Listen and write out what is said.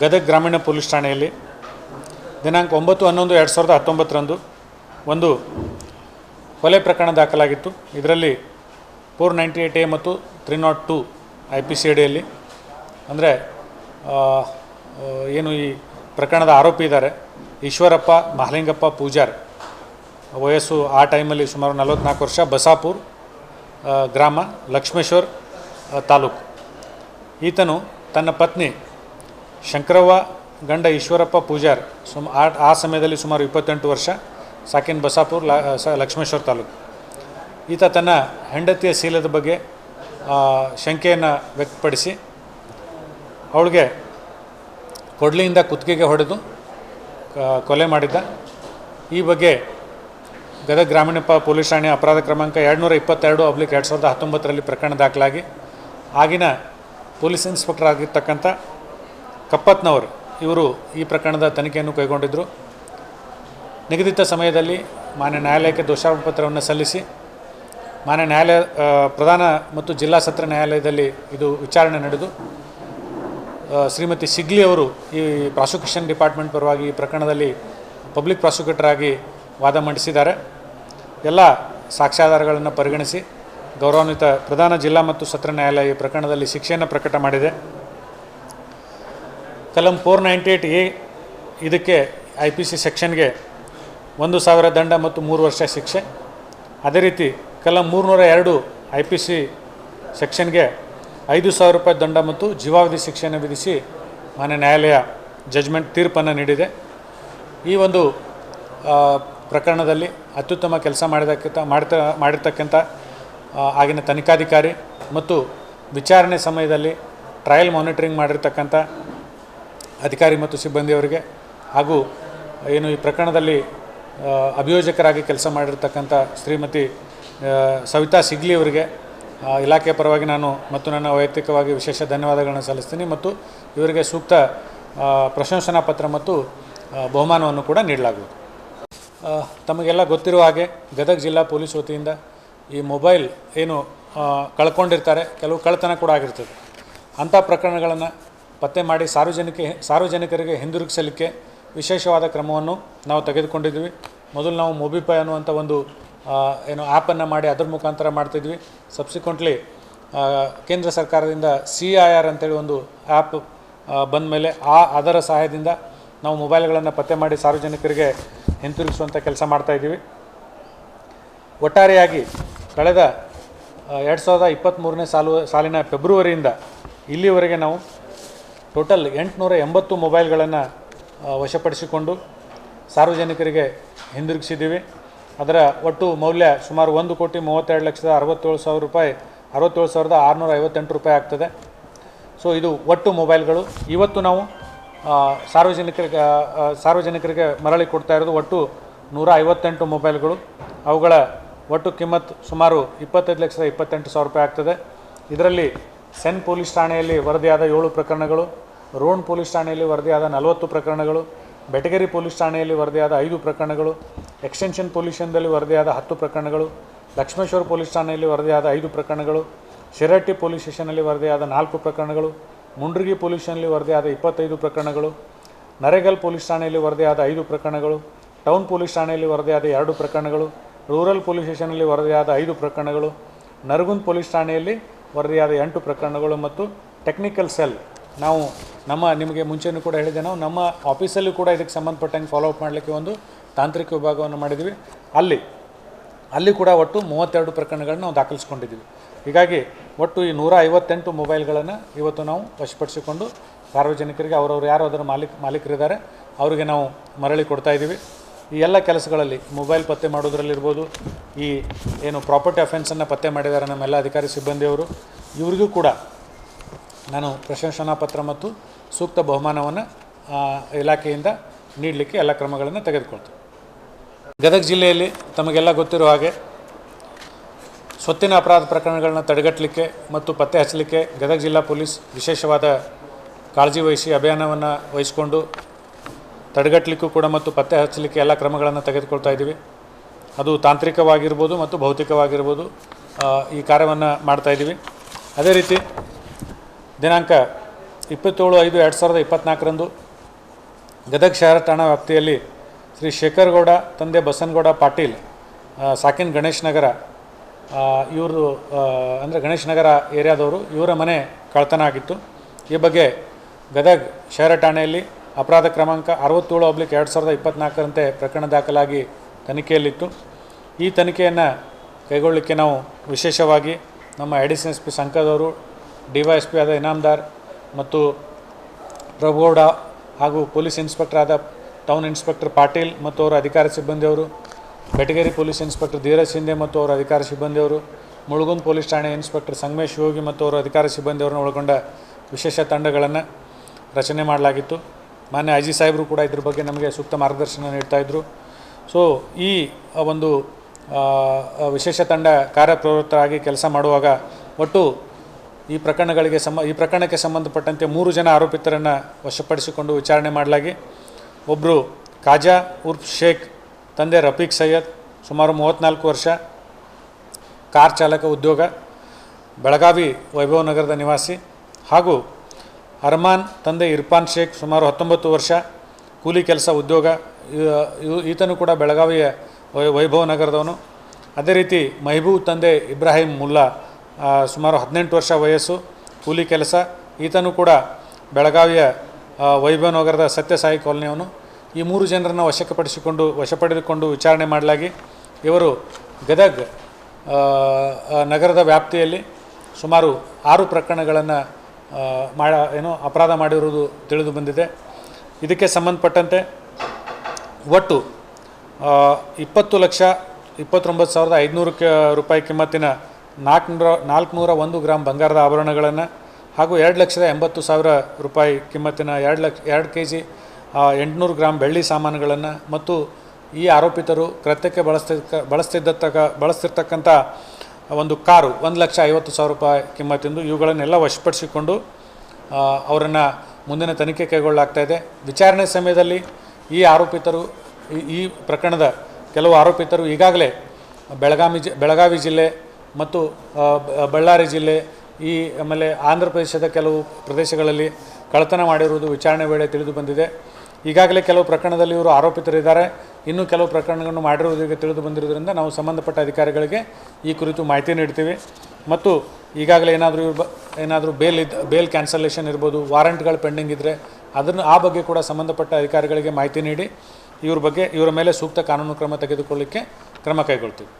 ಗದಗ ಗ್ರಾಮೀಣ ಪೊಲೀಸ್ ಠಾಣೆಯಲ್ಲಿ ದಿನಾಂಕ ಒಂಬತ್ತು ಹನ್ನೊಂದು ಎರಡು ಸಾವಿರದ ಹತ್ತೊಂಬತ್ತರಂದು ಒಂದು ಕೊಲೆ ಪ್ರಕರಣ ದಾಖಲಾಗಿತ್ತು. ಇದರಲ್ಲಿ ಫೋರ್ ನೈಂಟಿ ಏಯ್ಟ್ ಎ ಮತ್ತು three naught two I P C ಅಡಿಯಲ್ಲಿ ಅಂದರೆ ಏನು ಈ ಪ್ರಕರಣದ ಆರೋಪಿ ಇದ್ದಾರೆ. ಈಶ್ವರಪ್ಪ ಮಹಲಿಂಗಪ್ಪ ಪೂಜಾರ್. ವಯಸ್ಸು ಆ ಟೈಮಲ್ಲಿ ಸುಮಾರು ನಲವತ್ತ್ನಾಲ್ಕು ವರ್ಷ, ಬಸಾಪುರ್ ಗ್ರಾಮ ಲಕ್ಷ್ಮೇಶ್ವರ್ ತಾಲೂಕು. ಈತನು ತನ್ನ ಪತ್ನಿ ಶಂಕರವ್ವ, ಗಂಡ ಈಶ್ವರಪ್ಪ ಪೂಜಾರ್, ಸುಮ್ ಆ ಆ ಸಮಯದಲ್ಲಿ ಸುಮಾರು ಇಪ್ಪತ್ತೆಂಟು ವರ್ಷ, ಸಾಕಿನ್ ಬಸಾಪುರ್ ಲಕ್ಷ್ಮೇಶ್ವರ ತಾಲೂಕು. ಈತ ತನ್ನ ಹೆಂಡತಿಯ ಶೀಲದ ಬಗ್ಗೆ ಶಂಕೆಯನ್ನು ವ್ಯಕ್ತಪಡಿಸಿ, ಅವಳಿಗೆ ಕೊಡ್ಲಿಯಿಂದ ಕುತ್ತಿಗೆಗೆ ಹೊಡೆದು ಕೊಲೆ ಮಾಡಿದ್ದ. ಈ ಬಗ್ಗೆ ಗದಗ ಗ್ರಾಮೀಣ ಪ, ಪೊಲೀಸ್ ಠಾಣೆ ಅಪರಾಧ ಕ್ರಮಾಂಕ ಎರಡುನೂರ ಇಪ್ಪತ್ತೆರಡು ಅಬ್ಲಿಕ್ ಎರಡು ಸಾವಿರದ ಹತ್ತೊಂಬತ್ತರಲ್ಲಿ ಪ್ರಕರಣ ದಾಖಲಾಗಿ, ಆಗಿನ ಪೊಲೀಸ್ ಇನ್ಸ್ಪೆಕ್ಟರ್ ಆಗಿರ್ತಕ್ಕಂಥ ಕಪ್ಪತ್ನವರು, ಇವರು ಈ ಪ್ರಕರಣದ ತನಿಖೆಯನ್ನು ಕೈಗೊಂಡಿದ್ದರು ನಿಗದಿತ ಸಮಯದಲ್ಲಿ ಮಾನ್ಯ ನ್ಯಾಯಾಲಯಕ್ಕೆ ದೋಷಾರೋಪ ಪತ್ರವನ್ನು ಸಲ್ಲಿಸಿ, ಮಾನ್ಯ ನ್ಯಾಯಾಲಯ ಪ್ರಧಾನ ಮತ್ತು ಜಿಲ್ಲಾ ಸತ್ರ ನ್ಯಾಯಾಲಯದಲ್ಲಿ ಇದು ವಿಚಾರಣೆ ನಡೆದು ಶ್ರೀಮತಿ ಸಿಗ್ಲಿ ಅವರು ಈ ಪ್ರಾಸಿಕ್ಯೂಷನ್ ಡಿಪಾರ್ಟ್ಮೆಂಟ್ ಪರವಾಗಿ ಈ ಪ್ರಕರಣದಲ್ಲಿ ಪಬ್ಲಿಕ್ ಪ್ರಾಸಿಕ್ಯೂಟರ್ ಆಗಿ ವಾದ ಮಂಡಿಸಿದ್ದಾರೆ. ಎಲ್ಲ ಸಾಕ್ಷ್ಯಾಧಾರಗಳನ್ನು ಪರಿಗಣಿಸಿ ಗೌರವಾನ್ವಿತ ಪ್ರಧಾನ ಜಿಲ್ಲಾ ಮತ್ತು ಸತ್ರ ನ್ಯಾಯಾಲಯ ಈ ಪ್ರಕರಣದಲ್ಲಿ ಶಿಕ್ಷೆಯನ್ನು ಪ್ರಕಟ ಮಾಡಿದೆ. ಕಲಂ ಫೋರ್ ನೈಂಟಿ ಏಯ್ಟ್ ಎ ಇದಕ್ಕೆ ಐ ಪಿ ಸಿ ಸೆಕ್ಷನ್ಗೆ ಒಂದು ಸಾವಿರ ದಂಡ ಮತ್ತು ಮೂರು ವರ್ಷ ಶಿಕ್ಷೆ. ಅದೇ ರೀತಿ ಕಲಂ ಮೂರುನೂರ ಎರಡು ಐ ಪಿ ಸಿ ಸೆಕ್ಷನ್ಗೆ ಐದು ಸಾವಿರ ರೂಪಾಯಿ ದಂಡ ಮತ್ತು ಜೀವಾವಧಿ ಶಿಕ್ಷೆಯನ್ನು ವಿಧಿಸಿ ಮಾನ್ಯ ನ್ಯಾಯಾಲಯ ಜಜ್ಮೆಂಟ್ ತೀರ್ಪನ್ನು ನೀಡಿದೆ. ಈ ಒಂದು ಪ್ರಕರಣದಲ್ಲಿ ಅತ್ಯುತ್ತಮ ಕೆಲಸ ಮಾಡಿದಕ್ಕಿಂತ, ಮಾಡ್ತಾ, ಮಾಡಿರ್ತಕ್ಕಂಥ ಆಗಿನ ತನಿಖಾಧಿಕಾರಿ ಮತ್ತು ವಿಚಾರಣೆ ಸಮಯದಲ್ಲಿ ಟ್ರಯಲ್ ಮಾನಿಟರಿಂಗ್ ಮಾಡಿರ್ತಕ್ಕಂಥ ಅಧಿಕಾರಿ ಮತ್ತು ಸಿಬ್ಬಂದಿಯವರಿಗೆ ಹಾಗೂ ಏನು ಈ ಪ್ರಕರಣದಲ್ಲಿ ಅಭಿಯೋಜಕರಾಗಿ ಕೆಲಸ ಮಾಡಿರ್ತಕ್ಕಂಥ ಶ್ರೀಮತಿ ಸವಿತಾ ಸಿಗ್ಲಿ ಅವರಿಗೆ ಇಲಾಖೆಯ ಪರವಾಗಿ ನಾನು ಮತ್ತು ನನ್ನ ವೈಯಕ್ತಿಕವಾಗಿ ವಿಶೇಷ ಧನ್ಯವಾದಗಳನ್ನು ಸಲ್ಲಿಸ್ತೀನಿ ಮತ್ತು ಇವರಿಗೆ ಸೂಕ್ತ ಪ್ರಶಂಸನಾ ಪತ್ರ ಮತ್ತು ಬಹುಮಾನವನ್ನು ಕೂಡ ನೀಡಲಾಗುವುದು. ತಮಗೆಲ್ಲ ಗೊತ್ತಿರುವ ಹಾಗೆ ಗದಗ ಜಿಲ್ಲಾ ಪೊಲೀಸ್ ವತಿಯಿಂದ ಈ ಮೊಬೈಲ್ ಏನು ಕಳ್ಕೊಂಡಿರ್ತಾರೆ, ಕೆಲವು ಕಳ್ಳತನ ಕೂಡ ಆಗಿರ್ತದೆ. ಅಂಥ ಪ್ರಕರಣಗಳನ್ನು ಪತ್ತೆ ಮಾಡಿ ಸಾರ್ವಜನಿಕ ಸಾರ್ವಜನಿಕರಿಗೆ ಹಿಂದಿರುಗಿಸಲಿಕ್ಕೆ ವಿಶೇಷವಾದ ಕ್ರಮವನ್ನು ನಾವು ತೆಗೆದುಕೊಂಡಿದ್ವಿ. ಮೊದಲು ನಾವು ಮೊಬಿಪೈ ಅನ್ನುವಂಥ ಒಂದು ಏನು ಆ್ಯಪನ್ನು ಮಾಡಿ ಅದರ ಮುಖಾಂತರ ಮಾಡ್ತಿದ್ವಿ. ಸಬ್ಸಿಕ್ವೆಂಟ್ಲಿ ಕೇಂದ್ರ ಸರ್ಕಾರದಿಂದ ಸಿ ಐ ಆರ್ ಅಂತೇಳಿ ಒಂದು ಆ್ಯಪ್ ಬಂದ ಮೇಲೆ ಆ, ಅದರ ಸಹಾಯದಿಂದ ನಾವು ಮೊಬೈಲ್ಗಳನ್ನು ಪತ್ತೆ ಮಾಡಿ ಸಾರ್ವಜನಿಕರಿಗೆ ಹಿಂತಿರುಗಿಸುವಂಥ ಕೆಲಸ ಮಾಡ್ತಾಯಿದ್ದೀವಿ ಒಟ್ಟಾರೆಯಾಗಿ ಕಳೆದ ಎರಡು ಸಾವಿರದ ಇಪ್ಪತ್ತ್ಮೂರನೇ ಸಾಲು, ಸಾಲಿನ ಫೆಬ್ರವರಿಯಿಂದ ಇಲ್ಲಿವರೆಗೆ ನಾವು ಟೋಟಲ್ ಎಂಟುನೂರ ಎಂಬತ್ತು ಮೊಬೈಲ್ಗಳನ್ನು ವಶಪಡಿಸಿಕೊಂಡು ಸಾರ್ವಜನಿಕರಿಗೆ ಹಿಂದಿರುಗಿಸಿದ್ದೀವಿ. ಅದರ ಒಟ್ಟು ಮೌಲ್ಯ ಸುಮಾರು ಒಂದು ಕೋಟಿ ಮೂವತ್ತೆರಡು ಲಕ್ಷದ ಅರವತ್ತೇಳು ಸಾವಿರ ರೂಪಾಯಿ, ಅರವತ್ತೇಳು ಸಾವಿರದ ಆರುನೂರ ಐವತ್ತೆಂಟು ರೂಪಾಯಿ ಆಗ್ತದೆ. ಸೊ ಇದು ಒಟ್ಟು ಮೊಬೈಲ್ಗಳು. ಇವತ್ತು ನಾವು ಸಾರ್ವಜನಿಕರಿಗೆ ಸಾರ್ವಜನಿಕರಿಗೆ ಮರಳಿ ಕೊಡ್ತಾ ಇರೋದು ಒಟ್ಟು ನೂರ ಐವತ್ತೆಂಟು ಮೊಬೈಲ್ಗಳು. ಅವುಗಳ ಒಟ್ಟು ಕಿಮ್ಮತ್ ಸುಮಾರು ಇಪ್ಪತ್ತೈದು ಲಕ್ಷದ ಇಪ್ಪತ್ತೆಂಟು ಸಾವಿರ ರೂಪಾಯಿ ಆಗ್ತದೆ. ಇದರಲ್ಲಿ ಸೆನ್ ಪೊಲೀಸ್ ಠಾಣೆಯಲ್ಲಿ ವರದಿಯಾದ ಏಳು ಪ್ರಕರಣಗಳು ರೋಣ್ ಪೊಲೀಸ್ ಠಾಣೆಯಲ್ಲಿ ವರದಿಯಾದ ನಲವತ್ತು ಪ್ರಕರಣಗಳು ಬೆಟಗೇರಿ ಪೊಲೀಸ್ ಠಾಣೆಯಲ್ಲಿ ವರದಿಯಾದ ಐದು ಪ್ರಕರಣಗಳು ಎಕ್ಸ್ಟೆನ್ಷನ್ ಪೊಲೀಷನ್ದಲ್ಲಿ ವರದಿಯಾದ ಹತ್ತು ಪ್ರಕರಣಗಳು ಲಕ್ಷ್ಮೇಶ್ವರ ಪೊಲೀಸ್ ಠಾಣೆಯಲ್ಲಿ ವರದಿಯಾದ ಐದು ಪ್ರಕರಣಗಳು ಶಿರಟ್ಟಿ ಪೊಲೀಸ್ ಸ್ಟೇಷನಲ್ಲಿ ವರದಿಯಾದ ನಾಲ್ಕು ಪ್ರಕರಣಗಳು ಮುಂಡ್ರಿಗಿ ಪೊಲೀಸ್ ವರದಿಯಾದ ಇಪ್ಪತ್ತೈದು ಪ್ರಕರಣಗಳು ನರೇಗಲ್ ಪೊಲೀಸ್ ಠಾಣೆಯಲ್ಲಿ ವರದಿಯಾದ ಐದು ಪ್ರಕರಣಗಳು ಟೌನ್ ಪೊಲೀಸ್ ಠಾಣೆಯಲ್ಲಿ ವರದಿಯಾದ ಎರಡು ಪ್ರಕರಣಗಳು ರೂರಲ್ ಪೊಲೀಸ್ ಸ್ಟೇಷನಲ್ಲಿ ವರದಿಯಾದ ಐದು ಪ್ರಕರಣಗಳು ನರಗುಂದ್ ಪೊಲೀಸ್ ಠಾಣೆಯಲ್ಲಿ ವರದಿಯಾದ ಎಂಟು ಪ್ರಕರಣಗಳು ಮತ್ತು ಟೆಕ್ನಿಕಲ್ ಸೆಲ್ ನಾವು ನಮ್ಮ, ನಿಮಗೆ ಮುಂಚೆನೂ ಕೂಡ ಹೇಳಿದೆ ನಾವು ನಮ್ಮ ಆಫೀಸಲ್ಲೂ ಕೂಡ ಇದಕ್ಕೆ ಸಂಬಂಧಪಟ್ಟಂಗೆ ಫಾಲೋ ಅಪ್ ಮಾಡಲಿಕ್ಕೆ ಒಂದು ತಾಂತ್ರಿಕ ವಿಭಾಗವನ್ನು ಮಾಡಿದ್ವಿ ಅಲ್ಲಿ ಅಲ್ಲಿ ಕೂಡ ಒಟ್ಟು ಮೂವತ್ತೆರಡು ಪ್ರಕರಣಗಳನ್ನ ನಾವು ದಾಖಲಿಸ್ಕೊಂಡಿದ್ದೀವಿ. ಹೀಗಾಗಿ ಒಟ್ಟು ಈ ನೂರ ಐವತ್ತೆಂಟು ಮೊಬೈಲ್ಗಳನ್ನು ಇವತ್ತು ನಾವು ವಶಪಡಿಸಿಕೊಂಡು ಸಾರ್ವಜನಿಕರಿಗೆ, ಅವರವ್ರು ಯಾರು ಅದರ ಮಾಲೀಕ, ಮಾಲೀಕರಿದ್ದಾರೆ, ಅವರಿಗೆ ನಾವು ಮರಳಿ ಕೊಡ್ತಾ ಇದ್ದೀವಿ. ಈ ಎಲ್ಲ ಕೆಲಸಗಳಲ್ಲಿ ಮೊಬೈಲ್ ಪತ್ತೆ ಮಾಡೋದ್ರಲ್ಲಿರ್ಬೋದು, ಈ ಏನು ಪ್ರಾಪರ್ಟಿ ಅಫೆನ್ಸನ್ನು ಪತ್ತೆ ಮಾಡಿದ್ದಾರೆ ನಮ್ಮೆಲ್ಲ ಅಧಿಕಾರಿ ಸಿಬ್ಬಂದಿಯವರು. ಇವರಿಗೂ ಕೂಡ ನಾನು ಪ್ರಶಂಸನಾ ಪತ್ರ ಮತ್ತು ಸೂಕ್ತ ಬಹುಮಾನವನ್ನು ಇಲಾಖೆಯಿಂದ ನೀಡಲಿಕ್ಕೆ ಎಲ್ಲ ಕ್ರಮಗಳನ್ನು ತೆಗೆದುಕೊಳ್ತೀವಿ. ಗದಗ ಜಿಲ್ಲೆಯಲ್ಲಿ ತಮಗೆಲ್ಲ ಗೊತ್ತಿರೋ ಹಾಗೆ ಸ್ವತ್ತಿನ ಅಪರಾಧ ಪ್ರಕರಣಗಳನ್ನ ತಡೆಗಟ್ಟಲಿಕ್ಕೆ ಮತ್ತು ಪತ್ತೆ ಹಚ್ಚಲಿಕ್ಕೆ ಗದಗ ಜಿಲ್ಲಾ ಪೊಲೀಸ್ ವಿಶೇಷವಾದ ಕಾಳಜಿ ವಹಿಸಿ ಅಭಿಯಾನವನ್ನು ವಹಿಸಿಕೊಂಡು ತಡೆಗಟ್ಟಲಿಕ್ಕೂ ಕೂಡ ಮತ್ತು ಪತ್ತೆ ಹಚ್ಚಲಿಕ್ಕೆ ಎಲ್ಲ ಕ್ರಮಗಳನ್ನು ತೆಗೆದುಕೊಳ್ತಾ ಇದ್ದೀವಿ. ಅದು ತಾಂತ್ರಿಕವಾಗಿರ್ಬೋದು ಮತ್ತು ಭೌತಿಕವಾಗಿರ್ಬೋದು ಈ ಕಾರ್ಯವನ್ನು ಮಾಡ್ತಾ ಇದ್ದೀವಿ. ಅದೇ ರೀತಿ ದಿನಾಂಕ ಇಪ್ಪತ್ತೇಳು ಐದು ಎರಡು ಸಾವಿರದ ಇಪ್ಪತ್ತ್ನಾಲ್ಕರಂದು ಗದಗ ಶಹರ ಠಾಣಾ ವ್ಯಾಪ್ತಿಯಲ್ಲಿ ಶ್ರೀ ಶೇಖರ್ಗೌಡ, ತಂದೆ ಬಸನಗೌಡ ಪಾಟೀಲ್ ಸಾಕಿನ್ ಗಣೇಶ್ ನಗರ ಇವರು ಅಂದರೆ ಗಣೇಶ್ ನಗರ ಏರಿಯಾದವರು ಇವರ ಮನೆ ಕಳ್ತನ ಆಗಿತ್ತು. ಈ ಬಗ್ಗೆ ಗದಗ ಶಹರ ಠಾಣೆಯಲ್ಲಿ ಅಪರಾಧ ಕ್ರಮಾಂಕ ಅರವತ್ತೇಳು ಅಬ್ಲಿಕ್ ಎರಡು ಸಾವಿರದ ಇಪ್ಪತ್ತ್ನಾಲ್ಕರಂತೆ ಪ್ರಕರಣ ದಾಖಲಾಗಿ ತನಿಖೆಯಲ್ಲಿತ್ತು. ಈ ತನಿಖೆಯನ್ನು ಕೈಗೊಳ್ಳಲಿಕ್ಕೆ ನಾವು ವಿಶೇಷವಾಗಿ ನಮ್ಮ ಎಡಿಷನ್ ಎಸ್ ಪಿ ಸಂಕದವರು ಡಿ ವೈ ಎಸ್ ಪಿ ಆದ ಇನಾಮ್ದಾರ್ ಮತ್ತು ಪ್ರಭುಗೌಡ ಹಾಗೂ ಪೊಲೀಸ್ ಇನ್ಸ್ಪೆಕ್ಟರ್ ಆದ ಟೌನ್ ಇನ್ಸ್ಪೆಕ್ಟರ್ ಪಾಟೀಲ್ ಮತ್ತು ಅವರ ಅಧಿಕಾರ ಸಿಬ್ಬಂದಿಯವರು, ಬೆಟಗೇರಿ ಪೊಲೀಸ್ ಇನ್ಸ್ಪೆಕ್ಟರ್ ಧೀರಜ್ ಶಿಂದೆ ಮತ್ತು ಅವರ ಅಧಿಕಾರಿ ಸಿಬ್ಬಂದಿಯವರು, ಮುಳುಗುಂದ್ ಪೊಲೀಸ್ ಠಾಣೆ ಇನ್ಸ್ಪೆಕ್ಟರ್ ಸಂಗಮೇಶ್ ಯೋಗಿ ಮತ್ತು ಅವರ ಅಧಿಕಾರ ಸಿಬ್ಬಂದಿಯವರನ್ನು ಒಳಗೊಂಡ ವಿಶೇಷ ತಂಡಗಳನ್ನು ರಚನೆ ಮಾಡಲಾಗಿತ್ತು. ಮಾನ್ಯ ಐ ಜಿ ಸಾಹೇಬರು ಕೂಡ ಇದ್ರ ಬಗ್ಗೆ ನಮಗೆ ಸೂಕ್ತ ಮಾರ್ಗದರ್ಶನ ನೀಡ್ತಾಯಿದ್ರು ಸೊ ಈ ಒಂದು ವಿಶೇಷ ತಂಡ ಕಾರ್ಯಪ್ರವೃತ್ತರಾಗಿ ಕೆಲಸ ಮಾಡುವಾಗ ಒಟ್ಟು ಈ ಪ್ರಕರಣಗಳಿಗೆ ಸಂಬ, ಈ ಪ್ರಕರಣಕ್ಕೆ ಸಂಬಂಧಪಟ್ಟಂತೆ ಮೂರು ಜನ ಆರೋಪಿತರನ್ನು ವಶಪಡಿಸಿಕೊಂಡು ವಿಚಾರಣೆ ಮಾಡಲಾಗಿ. ಒಬ್ಬರು ಕಾಜಾ ಉರ್ಫ್ ಶೇಖ್, ತಂದೆ ರಫೀಕ್ ಸೈಯದ್, ಸುಮಾರು ಮೂವತ್ತ್ನಾಲ್ಕು ವರ್ಷ, ಕಾರ್ ಚಾಲಕ ಉದ್ಯೋಗ, ಬೆಳಗಾವಿ ವೈಭವ ನಗರದ ನಿವಾಸಿ ಹಾಗೂ ಅರ್ಮಾನ್ ತಂದೆ ಇರ್ಫಾನ್ ಶೇಖ್ ಸುಮಾರು ಹತ್ತೊಂಬತ್ತು ವರ್ಷ, ಕೂಲಿ ಕೆಲಸ ಉದ್ಯೋಗ ಈತನು ಕೂಡ ಬೆಳಗಾವಿಯ ವೈಭವ ನಗರದವನು. ಅದೇ ರೀತಿ ಮಹಬೂಬ್ ತಂದೆ ಇಬ್ರಾಹಿಂ ಮುಲ್ಲಾ ಸುಮಾರು ಹದಿನೆಂಟು ವರ್ಷ ವಯಸ್ಸು, ಕೂಲಿ ಕೆಲಸ. ಈತನು ಕೂಡ ಬೆಳಗಾವಿಯ ವೈಭವ ನಗರದ ಸತ್ಯಸಾಯಿ ಕಾಲೋನಿಯವನು. ಈ ಮೂರು ಜನರನ್ನು ವಶಪಡಿಸಿಕೊಂಡು ವಶಪಡೆದುಕೊಂಡು ವಿಚಾರಣೆ ಮಾಡಲಾಗಿ ಇವರು ಗದಗ್ ನಗರದ ವ್ಯಾಪ್ತಿಯಲ್ಲಿ ಸುಮಾರು ಆರು ಪ್ರಕರಣಗಳನ್ನು ಮಾಡ, ಏನೋ ಅಪರಾಧ ಮಾಡಿರುವುದು ತಿಳಿದು ಬಂದಿದೆ. ಇದಕ್ಕೆ ಸಂಬಂಧಪಟ್ಟಂತೆ ಒಟ್ಟು ಇಪ್ಪತ್ತು ಲಕ್ಷ ಇಪ್ಪತ್ತೊಂಬತ್ತು ಸಾವಿರದ ಐದುನೂರು ಕ ರೂಪಾಯಿ ಕಿಮ್ಮತ್ತಿನ ನಾಲ್ಕುನೂರ ನಾಲ್ಕುನೂರ ಒಂದು ಗ್ರಾಮ್ ಬಂಗಾರದ ಆಭರಣಗಳನ್ನು ಹಾಗೂ ಎರಡು ಲಕ್ಷದ ಎಂಬತ್ತು ಸಾವಿರ ರೂಪಾಯಿ ಕಿಮ್ಮತ್ತಿನ ಎರಡು ಲಕ್ಷ, ಎರಡು ಕೆ ಜಿ ಎಂಟುನೂರು ಗ್ರಾಮ್ ಬೆಳ್ಳಿ ಸಾಮಾನುಗಳನ್ನು ಮತ್ತು ಈ ಆರೋಪಿತರು ಕೃತ್ಯಕ್ಕೆ ಬಳಸ್ತಿದ್ದ ಬಳಸ್ತಿದ್ದತಕ್ಕ ಬಳಸ್ತಿರ್ತಕ್ಕಂಥ ಒಂದು ಕಾರು, ಒಂದು ಲಕ್ಷ ಐವತ್ತು ಸಾವಿರ ರೂಪಾಯಿ ಕಿಮ್ಮತ್ತಿಂದು ಇವುಗಳನ್ನೆಲ್ಲ ವಶಪಡಿಸಿಕೊಂಡು ಅವರನ್ನು ಮುಂದಿನ ತನಿಖೆ ಕೈಗೊಳ್ಳಲಾಗ್ತಾ ಇದೆ. ವಿಚಾರಣೆ ಸಮಯದಲ್ಲಿ ಈ ಆರೋಪಿತರು, ಈ- ಪ್ರಕರಣದ ಕೆಲವು ಆರೋಪಿತರು ಈಗಾಗಲೇ ಬೆಳಗಾವಿ ಜಿ, ಬೆಳಗಾವಿ ಜಿಲ್ಲೆ ಮತ್ತು ಬಳ್ಳಾರಿ ಜಿಲ್ಲೆ, ಈ ಆಮೇಲೆ ಆಂಧ್ರ ಪ್ರದೇಶದ ಕೆಲವು ಪ್ರದೇಶಗಳಲ್ಲಿ ಕಳ್ಳತನ ಮಾಡಿರುವುದು ವಿಚಾರಣೆ ವೇಳೆ ತಿಳಿದು ಬಂದಿದೆ. ಈಗಾಗಲೇ ಕೆಲವು ಪ್ರಕರಣದಲ್ಲಿ ಇವರು ಆರೋಪಿತರಿದ್ದಾರೆ. ಇನ್ನೂ ಕೆಲವು ಪ್ರಕರಣಗಳನ್ನು ಮಾಡಿರುವುದಕ್ಕೆ ತಿಳಿದು ಬಂದಿರೋದ್ರಿಂದ ನಾವು ಸಂಬಂಧಪಟ್ಟ ಅಧಿಕಾರಿಗಳಿಗೆ ಈ ಕುರಿತು ಮಾಹಿತಿ ನೀಡ್ತೀವಿ. ಮತ್ತು ಈಗಾಗಲೇ ಏನಾದರೂ ಏನಾದರೂ ಬೇಲ್ ಇದ್ದ ಬೇಲ್ ಕ್ಯಾನ್ಸಲೇಷನ್ ಇರ್ಬೋದು, ವಾರಂಟ್ಗಳು ಪೆಂಡಿಂಗ್ ಇದ್ದರೆ ಅದನ್ನು, ಆ ಬಗ್ಗೆ ಕೂಡ ಸಂಬಂಧಪಟ್ಟ ಅಧಿಕಾರಿಗಳಿಗೆ ಮಾಹಿತಿ ನೀಡಿ, ಇವ್ರ ಬಗ್ಗೆ, ಇವರ ಮೇಲೆ ಸೂಕ್ತ ಕಾನೂನು ಕ್ರಮ ತೆಗೆದುಕೊಳ್ಳಿಕ್ಕೆ ಕ್ರಮ ಕೈಗೊಳ್ತೀವಿ.